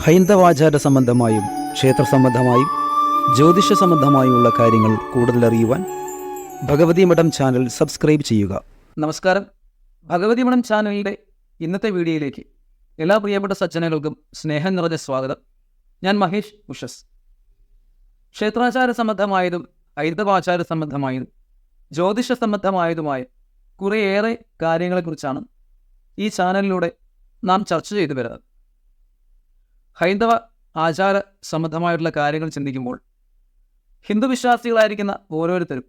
ഹൈന്ദവാചാര സംബന്ധമായും ക്ഷേത്ര സംബന്ധമായും ജ്യോതിഷ സംബന്ധമായുമുള്ള കാര്യങ്ങൾ കൂടുതൽ അറിയുവാൻ ഭഗവതി മഠം ചാനൽ സബ്സ്ക്രൈബ് ചെയ്യുക. നമസ്കാരം. ഭഗവതി മഠം ചാനലിന്റെ ഇന്നത്തെ വീഡിയോയിലേക്ക് എല്ലാ പ്രിയപ്പെട്ട സജ്ജനങ്ങൾക്കും സ്നേഹം നിറഞ്ഞ സ്വാഗതം. ഞാൻ മഹേഷ് ഉഷസ്. ക്ഷേത്രാചാര സംബന്ധമായതും ഹൈന്ദവാചാര സംബന്ധമായതും ജ്യോതിഷ സംബന്ധമായതുമായ കുറേയേറെ കാര്യങ്ങളെക്കുറിച്ചാണ് ഈ ചാനലിലൂടെ നാം ചർച്ച ചെയ്തു വരുന്നത്. ഹൈന്ദവ ആചാര സംബന്ധമായിട്ടുള്ള കാര്യങ്ങൾ ചിന്തിക്കുമ്പോൾ ഹിന്ദു വിശ്വാസികളായിരിക്കുന്ന ഓരോരുത്തരും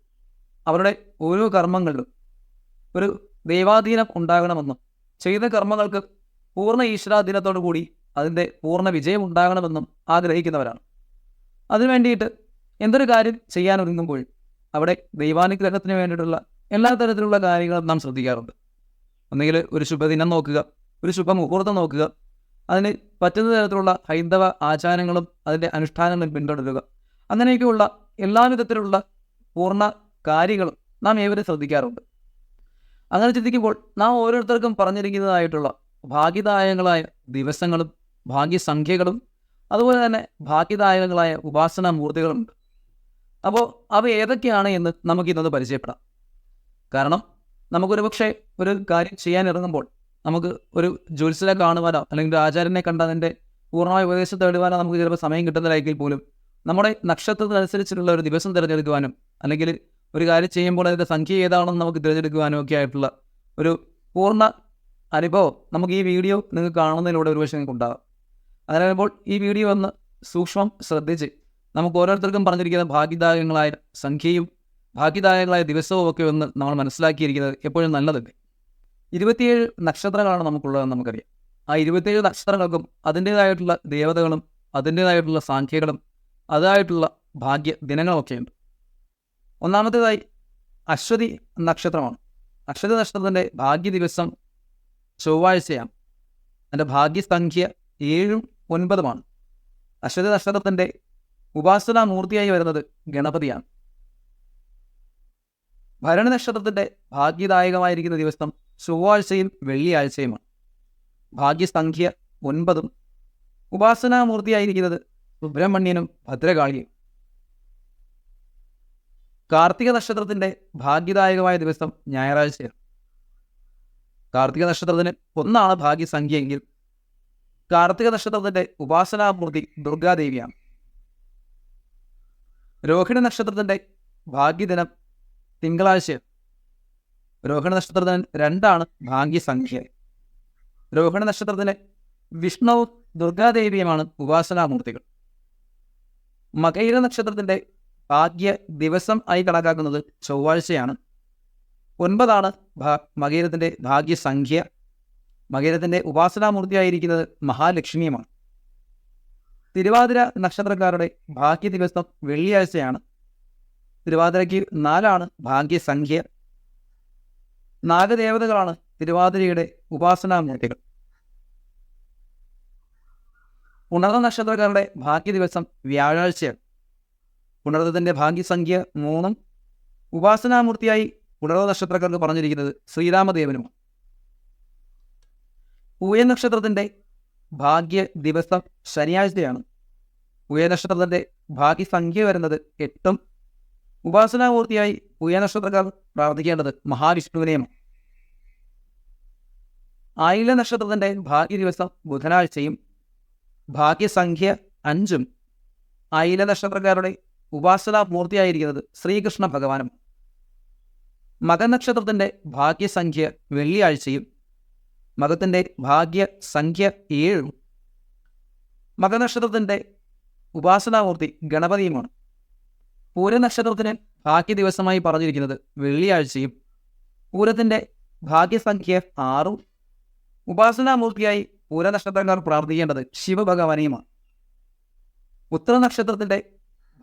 അവരുടെ ഓരോ കർമ്മങ്ങളിലും ഒരു ദൈവാധീനം ഉണ്ടാകണമെന്നും ചെയ്ത കർമ്മങ്ങൾക്ക് പൂർണ ഈശ്വരാധീനത്തോടു കൂടി അതിന്റെ പൂർണ വിജയം ഉണ്ടാകണമെന്നും ആഗ്രഹിക്കുന്നവരാണ്. അതിനു വേണ്ടിയിട്ട് എന്തൊരു കാര്യം ചെയ്യാൻ ഒരുങ്ങുമ്പോൾ അവിടെ ദൈവാനുഗ്രഹത്തിന് വേണ്ടിയിട്ടുള്ള എല്ലാ തരത്തിലുള്ള കാര്യങ്ങളും നാം ശ്രദ്ധിക്കാറുണ്ട്. ഒന്നുകിൽ ഒരു ശുഭദിനം നോക്കുക ഒരു ശുഭമുഹൂർത്തം നോക്കുക അതിന് പറ്റുന്ന തരത്തിലുള്ള ഹൈന്ദവ ആചാരങ്ങളും അതിന്റെ അനുഷ്ഠാനങ്ങളും പിന്തുടരുക. അങ്ങനെയൊക്കെയുള്ള എല്ലാ വിധത്തിലുള്ള പൂർണ കാര്യങ്ങളും നാം ഏവരും ശ്രദ്ധിക്കാറുണ്ട്. അങ്ങനെ ചിന്തിക്കുമ്പോൾ നാം ഓരോരുത്തർക്കും പറഞ്ഞിരിക്കുന്നതായിട്ടുള്ള ഭാഗ്യദായകങ്ങളായ ദിവസങ്ങളും ഭാഗ്യസംഖ്യകളും അതുപോലെ തന്നെ ഭാഗ്യദായകങ്ങളായ ഉപാസനാ മൂർത്തികളുമുണ്ട് അപ്പോൾ അവ ഏതൊക്കെയാണ് എന്ന് നമുക്കിന്നത് പരിചയപ്പെടാം. കാരണം നമുക്കൊരു പക്ഷേ ഒരു കാര്യം ചെയ്യാൻ ഇറങ്ങുമ്പോൾ നമുക്ക് ഒരു ജ്യോത്സ്യനെ കാണുവാനോ അല്ലെങ്കിൽ ഒരു ആചാര്യനെ കണ്ടാൽ അതിന്റെ പൂർണമായ ഉപദേശം തേടുവാനോ നമുക്ക് ചിലപ്പോൾ സമയം കിട്ടുന്നതായിരിക്കും പോലും. നമ്മുടെ നക്ഷത്രത്തിനനുസരിച്ചുള്ള ഒരു ദിവസം തിരഞ്ഞെടുക്കുവാനും അല്ലെങ്കിൽ ഒരു കാര്യം ചെയ്യുമ്പോൾ അതിന്റെ സംഖ്യ ഏതാണെന്ന് നമുക്ക് തിരഞ്ഞെടുക്കുവാനും ഒക്കെ ആയിട്ടുള്ള ഒരു പൂർണ അനുഭവം നമുക്ക് ഈ വീഡിയോ നിങ്ങൾക്ക് കാണുന്നതിലൂടെ ഒരു പക്ഷേ നിങ്ങൾക്ക് ഉണ്ടാകും അങ്ങനെ വരുമ്പോൾ ഈ വീഡിയോ ഒന്ന് സൂക്ഷ്മം ശ്രദ്ധിച്ച് നമുക്ക് ഓരോരുത്തർക്കും പറഞ്ഞിരിക്കുന്ന ഭാഗ്യദായകങ്ങളായ സംഖ്യയും ഭാഗ്യദായകങ്ങളായ ദിവസവും ഒക്കെ ഒന്ന് നമ്മൾ മനസ്സിലാക്കിയിരിക്കുന്നത് എപ്പോഴും നല്ലതല്ലേ? ഇരുപത്തിയേഴ് നക്ഷത്രങ്ങളാണ് നമുക്കുള്ളതെന്ന് നമുക്കറിയാം. ആ ഇരുപത്തിയേഴ് നക്ഷത്രങ്ങൾക്കും അതിന്റേതായിട്ടുള്ള ദേവതകളും അതിന്റേതായിട്ടുള്ള സാഖ്യകളും അതായിട്ടുള്ള ഭാഗ്യ ദിനങ്ങളൊക്കെയുണ്ട് ഒന്നാമത്തേതായി അശ്വതി നക്ഷത്രമാണ്. അശ്വതി നക്ഷത്രത്തിന്റെ ഭാഗ്യ ദിവസം ചൊവ്വാഴ്ചയാണ്. അതിന്റെ ഭാഗ്യസംഖ്യ ഏഴും ഒൻപതുമാണ്. അശ്വതി നക്ഷത്രത്തിന്റെ ഉപാസന മൂർത്തിയായി വരുന്നത് ഗണപതിയാണ്. ഭരണ നക്ഷത്രത്തിന്റെ ഭാഗ്യദായകമായിരിക്കുന്ന ദിവസം ചൊവ്വാഴ്ചയും വെള്ളിയാഴ്ചയുമാണ്. ഭാഗ്യസംഖ്യ ഒൻപതും ഉപാസനാമൂർത്തിയായിരിക്കുന്നത് സുബ്രഹ്മണ്യനും ഭദ്രകാളിയും. കാർത്തിക നക്ഷത്രത്തിന്റെ ഭാഗ്യദായകമായ ദിവസം ഞായറാഴ്ചയാണ്. കാർത്തിക നക്ഷത്രത്തിന് ഒന്നാണ് ഭാഗ്യസംഖ്യയെങ്കിൽ കാർത്തിക നക്ഷത്രത്തിന്റെ ഉപാസനാമൂർത്തി ദുർഗാദേവിയാണ്. രോഹിണി നക്ഷത്രത്തിന്റെ ഭാഗ്യദിനം തിങ്കളാഴ്ചയാണ്. രോഹിണി നക്ഷത്രത്തിന് രണ്ടാണ് ഭാഗ്യസംഖ്യ. രോഹിണി നക്ഷത്രത്തിലെ വിഷ്ണുവും ദുർഗാദേവിയുമാണ് ഉപാസനാമൂർത്തികൾ. മകൈര നക്ഷത്രത്തിന്റെ ഭാഗ്യ ദിവസം ആയി കണക്കാക്കുന്നത് ചൊവ്വാഴ്ചയാണ്. ഒൻപതാണ് ഭാ മകൈരത്തിന്റെ ഭാഗ്യസംഖ്യ. മകൈരത്തിന്റെ ഉപാസനാമൂർത്തിയായിരിക്കുന്നത് മഹാലക്ഷ്മിയുമാണ്. തിരുവാതിര നക്ഷത്രക്കാരുടെ ഭാഗ്യ ദിവസം വെള്ളിയാഴ്ചയാണ്. തിരുവാതിരയ്ക്ക് നാലാണ് ഭാഗ്യസംഖ്യ. നാഗദേവതകളാണ് തിരുവാതിരയുടെ ഉപാസനാമൂർത്തികൾ. ഉണർന്ന നക്ഷത്രക്കാരുടെ ഭാഗ്യ ദിവസം വ്യാഴാഴ്ചയാണ്. പുണർന്നതിന്റെ ഭാഗ്യസംഖ്യ മൂന്നും ഉപാസനാമൂർത്തിയായി ഉണർന്ന നക്ഷത്രക്കാർക്ക് പറഞ്ഞിരിക്കുന്നത് ശ്രീരാമദേവനുമാണ്. ഉയ നക്ഷത്രത്തിന്റെ ഭാഗ്യ ദിവസം ശനിയാഴ്ചയാണ്. പൂയ നക്ഷത്രത്തിന്റെ ഭാഗ്യസംഖ്യ വരുന്നത് എട്ടും ഉപാസനാമൂർത്തിയായി പൂർത്തിയായി നക്ഷത്രക്കാർ പ്രാർത്ഥിക്കേണ്ടത് മഹാവിഷ്ണുവിനെയും ആയില നക്ഷത്രത്തിന്റെ ഭാഗ്യ ദിവസം ബുധനാഴ്ചയും ഭാഗ്യസംഖ്യ അഞ്ചും ആയില നക്ഷത്രക്കാരുടെ ഉപാസനാ മൂർത്തിയായിരിക്കുന്നത് ശ്രീകൃഷ്ണ ഭഗവാനും. മകനക്ഷത്രത്തിന്റെ ഭാഗ്യസംഖ്യ വെള്ളിയാഴ്ചയും മകത്തിന്റെ ഭാഗ്യസംഖ്യ ഏഴും മകനക്ഷത്രത്തിന്റെ ഉപാസനാമൂർത്തി ഗണപതിയുമാണ്. പൂരനക്ഷത്രത്തിന് ഭാഗ്യ ദിവസമായി പറഞ്ഞിരിക്കുന്നത് വെള്ളിയാഴ്ചയും പൂരത്തിന്റെ ഭാഗ്യസംഖ്യ ആറും ഉപാസനാമൂർത്തിയായി പൂരനക്ഷത്രക്കാർ പ്രാർത്ഥിക്കേണ്ടത് ശിവഭഗവാനെയുമാണ്. ഉത്തരനക്ഷത്രത്തിന്റെ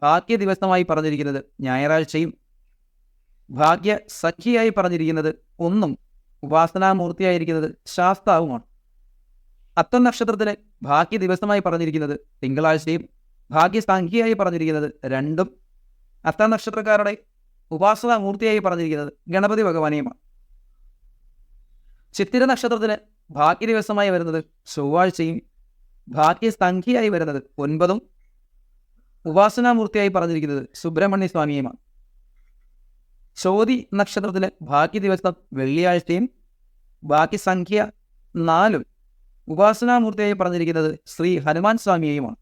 ഭാഗ്യ ദിവസമായി പറഞ്ഞിരിക്കുന്നത് ഞായറാഴ്ചയും ഭാഗ്യ സഖിയായി പറഞ്ഞിരിക്കുന്നത് ഒന്നും ഉപാസനാമൂർത്തിയായിരിക്കുന്നത് ശാസ്താവുമാണ്. അത്തം നക്ഷത്രത്തിലെ ഭാഗ്യ ദിവസമായി പറഞ്ഞിരിക്കുന്നത് തിങ്കളാഴ്ചയും ഭാഗ്യസംഖ്യയായി പറഞ്ഞിരിക്കുന്നത് രണ്ടും അത്തം നക്ഷത്രക്കാരുടെ ഉപാസന മൂർത്തിയായി പറഞ്ഞിരിക്കുന്നത് ഗണപതി ഭഗവാനെയുമാണ്. ചിത്തിര നക്ഷത്രത്തിന് ഭാഗ്യ ദിവസമായി വരുന്നത് ചൊവ്വാഴ്ചയും ഭാഗ്യസംഖ്യയായി വരുന്നത് ഒൻപതും ഉപാസനാമൂർത്തിയായി പറഞ്ഞിരിക്കുന്നത് സുബ്രഹ്മണ്യ സ്വാമിയുമാണ്. ചോതി നക്ഷത്രത്തിലെ ഭാഗ്യ ദിവസം വെള്ളിയാഴ്ചയും ബാക്കി സംഖ്യ നാലും ഉപാസനാമൂർത്തിയായി പറഞ്ഞിരിക്കുന്നത് ശ്രീ ഹനുമാൻ സ്വാമിയെയുമാണ്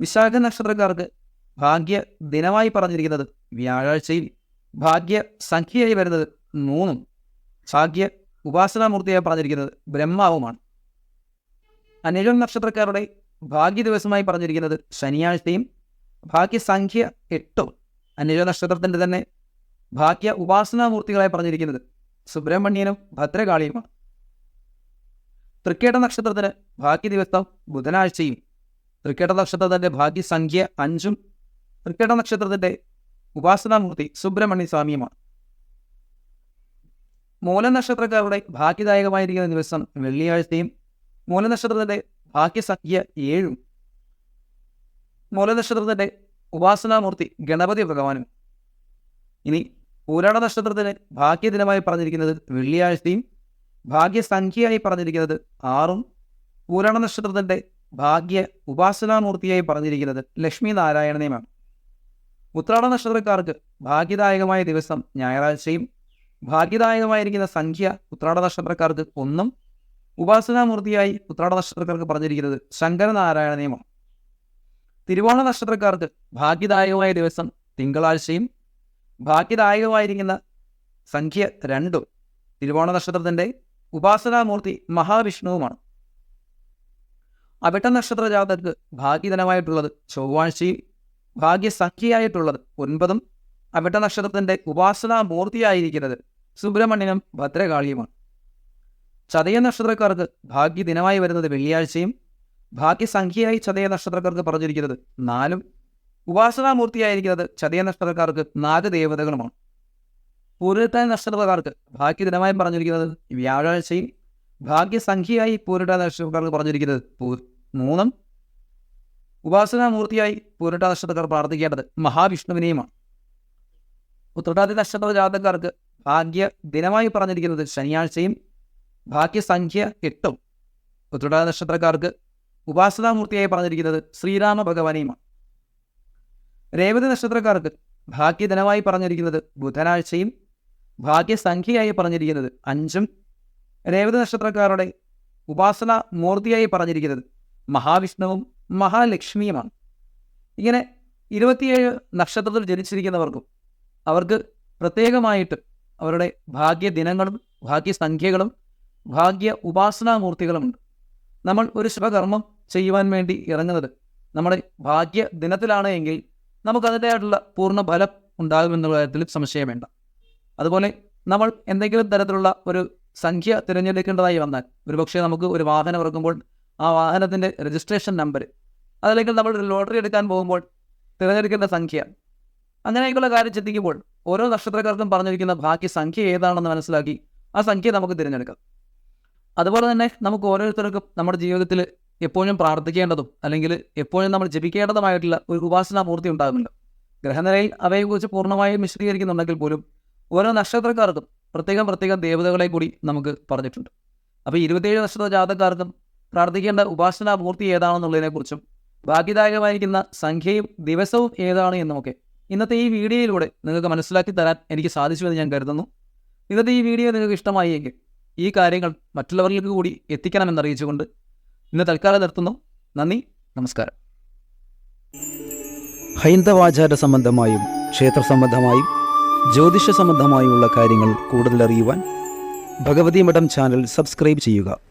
വിശാഖ നക്ഷത്രക്കാർക്ക് ഭാഗ്യ ദിനമായി പറഞ്ഞിരിക്കുന്നത് വ്യാഴാഴ്ചയിൽ ഭാഗ്യ സംഖ്യയായി വരുന്നത് മൂന്നും ഭാഗ്യ ഉപാസനാമൂർത്തിയായി പറഞ്ഞിരിക്കുന്നത് ബ്രഹ്മാവുമാണ്. അനിഴം നക്ഷത്രക്കാരുടെ ഭാഗ്യ ദിവസമായി പറഞ്ഞിരിക്കുന്നത് ശനിയാഴ്ചയും ഭാഗ്യസംഖ്യ എട്ടും അനിഴ നക്ഷത്രത്തിന്റെ തന്നെ ഭാഗ്യ ഉപാസനാമൂർത്തികളായി പറഞ്ഞിരിക്കുന്നത് സുബ്രഹ്മണ്യനും ഭദ്രകാളിയുമാണ്. തൃക്കേട്ട നക്ഷത്രത്തിന് ഭാഗ്യ ദിവസം ബുധനാഴ്ചയും തൃക്കേട്ട നക്ഷത്രത്തിന്റെ ഭാഗ്യസംഖ്യ അഞ്ചും തൃക്കേട്ട നക്ഷത്രത്തിന്റെ ഉപാസനാമൂർത്തി സുബ്രഹ്മണ്യ സ്വാമിയുമാണ് മൂലനക്ഷത്രക്കാരുടെ ഭാഗ്യദായകമായിരിക്കുന്ന ദിവസം വെള്ളിയാഴ്ചയും മൂലനക്ഷത്രത്തിന്റെ ഭാഗ്യസംഖ്യ ഏഴും. മൂലനക്ഷത്രത്തിന്റെ ഉപാസനാമൂർത്തി ഗണപതി ഭഗവാനും. ഇനി പൂരാട നക്ഷത്രത്തിന് ഭാഗ്യദിനമായി പറഞ്ഞിരിക്കുന്നത് വെള്ളിയാഴ്ചയും ഭാഗ്യസംഖ്യയായി പറഞ്ഞിരിക്കുന്നത് ആറും. പൂരാട നക്ഷത്രത്തിന്റെ ഭാഗ്യ ഉപാസനാമൂർത്തിയായി പറഞ്ഞിരിക്കുന്നത് ലക്ഷ്മി നാരായണനെയുമാണ്. ഉത്രാട നക്ഷത്രക്കാർക്ക് ഭാഗ്യദായകമായ ദിവസം ഞായറാഴ്ചയും ഭാഗ്യദായകമായിരിക്കുന്ന സംഖ്യ ഉത്രാട നക്ഷത്രക്കാർക്ക് ഒന്നും ഉപാസനാമൂർത്തിയായി ഉത്രാട നക്ഷത്രക്കാർക്ക് പറഞ്ഞിരിക്കുന്നത് ശങ്കരനാരായണ നിയമം. തിരുവോണ നക്ഷത്രക്കാർക്ക് ഭാഗ്യദായകമായ ദിവസം തിങ്കളാഴ്ചയും ഭാഗ്യദായകമായിരിക്കുന്ന സംഖ്യ രണ്ടും തിരുവോണ നക്ഷത്രത്തിന്റെ ഉപാസനാമൂർത്തി മഹാവിഷ്ണുവുമാണ്. അവിട്ട നക്ഷത്ര ജാതകർക്ക് ഭാഗ്യധനമായിട്ടുള്ളത് ചൊവ്വാഴ്ചയും ഭാഗ്യസംഖ്യയായിട്ടുള്ളത് ഒൻപതും അവിട്ട നക്ഷത്രത്തിന്റെ ഉപാസനാമൂർത്തിയായിരിക്കുന്നത് സുബ്രഹ്മണ്യനും ഭദ്രകാളിയുമാണ്. ചതയ നക്ഷത്രക്കാർക്ക് ഭാഗ്യദിനമായി വരുന്നത് വെള്ളിയാഴ്ചയും ഭാഗ്യസംഖ്യയായി ചതയ നക്ഷത്രക്കാർക്ക് പറഞ്ഞിരിക്കുന്നത് നാലും. ഉപാസനാമൂർത്തിയായിരിക്കുന്നത് ചതയ നക്ഷത്രക്കാർക്ക് നാല് നാഗദേവതകളുമാണ് പൂരിട്ടാൻ നക്ഷത്രക്കാർക്ക് ഭാഗ്യദിനമായി പറഞ്ഞിരിക്കുന്നത് വ്യാഴാഴ്ചയും ഭാഗ്യസംഖ്യയായി പൂരിട്ടാൻ നക്ഷത്രക്കാർക്ക് പറഞ്ഞിരിക്കുന്നത് മൂന്നും. ഉപാസനാമൂർത്തിയായി പൂരട്ടാ നക്ഷത്രക്കാർ പ്രാർത്ഥിക്കേണ്ടത് മഹാവിഷ്ണുവിനെയുമാണ്. ഉത്രട്ടാതി നക്ഷത്ര ജാതക്കാർക്ക് ഭാഗ്യ ദിനമായി പറഞ്ഞിരിക്കുന്നത് ശനിയാഴ്ചയും ഭാഗ്യസംഖ്യ എട്ടും. ഉത്രട്ടാതി നക്ഷത്രക്കാർക്ക് ഉപാസനാമൂർത്തിയായി പറഞ്ഞിരിക്കുന്നത് ശ്രീരാമ ഭഗവാനെയുമാണ് രേവതി നക്ഷത്രക്കാർക്ക് ഭാഗ്യദിനമായി പറഞ്ഞിരിക്കുന്നത് ബുധനാഴ്ചയും ഭാഗ്യസംഖ്യയായി പറഞ്ഞിരിക്കുന്നത് അഞ്ചും. രേവതി നക്ഷത്രക്കാരുടെ ഉപാസന മൂർത്തിയായി പറഞ്ഞിരിക്കുന്നത് മഹാവിഷ്ണുവും മഹാലക്ഷ്മിയുമാണ്. ഇങ്ങനെ ഇരുപത്തിയേഴ് നക്ഷത്രത്തിൽ ജനിച്ചിരിക്കുന്നവർക്കും അവർക്ക് പ്രത്യേകമായിട്ട് അവരുടെ ഭാഗ്യദിനങ്ങളും ഭാഗ്യസംഖ്യകളും ഭാഗ്യ ഉപാസനാമൂർത്തികളുമുണ്ട്. നമ്മൾ ഒരു ശുഭകർമ്മം ചെയ്യുവാൻ വേണ്ടി ഇറങ്ങുന്നത് നമ്മുടെ ഭാഗ്യ ദിനത്തിലാണ് എങ്കിൽ നമുക്കതിന്റെതായിട്ടുള്ള പൂർണ ഫലം ഉണ്ടാകുമെന്നുള്ള കാര്യത്തിൽ സംശയം വേണ്ട. അതുപോലെ നമ്മൾ എന്തെങ്കിലും തരത്തിലുള്ള ഒരു സംഖ്യ തിരഞ്ഞെടുക്കേണ്ടതായി വന്നാൽ ഒരുപക്ഷെ നമുക്ക് ഒരു വാഹനം ഇറക്കുമ്പോൾ ആ വാഹനത്തിന്റെ രജിസ്ട്രേഷൻ നമ്പർ അതല്ലെങ്കിൽ നമ്മൾ ലോട്ടറി എടുക്കാൻ പോകുമ്പോൾ തിരഞ്ഞെടുക്കേണ്ട സംഖ്യ. അങ്ങനെയൊക്കെയുള്ള കാര്യം ചിന്തിക്കുമ്പോൾ ഓരോ നക്ഷത്രക്കാർക്കും പറഞ്ഞിരിക്കുന്ന ബാക്കി സംഖ്യ ഏതാണെന്ന് മനസ്സിലാക്കി ആ സംഖ്യ നമുക്ക് തിരഞ്ഞെടുക്കാം. അതുപോലെ തന്നെ നമുക്ക് ഓരോരുത്തർക്കും നമ്മുടെ ജീവിതത്തിൽ എപ്പോഴും പ്രാർത്ഥിക്കേണ്ടതും അല്ലെങ്കിൽ എപ്പോഴും നമ്മൾ ജപിക്കേണ്ടതുമായിട്ടുള്ള ഒരു ഉപാസനാമൂർത്തി ഉണ്ടാകുന്നുണ്ട്. ഗ്രഹനിലയിൽ അവയെക്കുറിച്ച് പൂർണമായും വിശദീകരിക്കുന്നുണ്ടെങ്കിൽ പോലും ഓരോ നക്ഷത്രക്കാർക്കും പ്രത്യേകം പ്രത്യേകം ദേവതകളെ കൂടി നമുക്ക് പറഞ്ഞിട്ടുണ്ട്. അപ്പോൾ ഇരുപത്തിയേഴ് നക്ഷത്ര ജാതക്കാർക്കും പ്രാർത്ഥിക്കേണ്ട ഉപാസനാമൂർത്തി ഏതാണെന്നുള്ളതിനെക്കുറിച്ചും ഭാഗ്യദായകമായിരിക്കുന്ന സംഖ്യയും ദിവസവും ഏതാണ് എന്നൊക്കെ. ഇന്നത്തെ ഈ വീഡിയോയിലൂടെ നിങ്ങൾക്ക് മനസ്സിലാക്കി തരാൻ എനിക്ക് സാധിച്ചുവെന്ന് ഞാൻ കരുതുന്നു. ഇന്നത്തെ ഈ വീഡിയോ നിങ്ങൾക്ക് ഇഷ്ടമായി എങ്കിൽ ഈ കാര്യങ്ങൾ മറ്റുള്ളവരിലേക്ക് കൂടി എത്തിക്കണമെന്ന് അറിയിച്ചുകൊണ്ട് ഇന്ന് തൽക്കാലം നിർത്തുന്നു. നന്ദി നമസ്കാരം. ഹൈന്ദവാചാര സംബന്ധമായും ക്ഷേത്ര സംബന്ധമായും ജ്യോതിഷ സംബന്ധമായുമുള്ള കാര്യങ്ങൾ കൂടുതലറിയുവാൻ ഭഗവതി മഠം ചാനൽ സബ്സ്ക്രൈബ് ചെയ്യുക.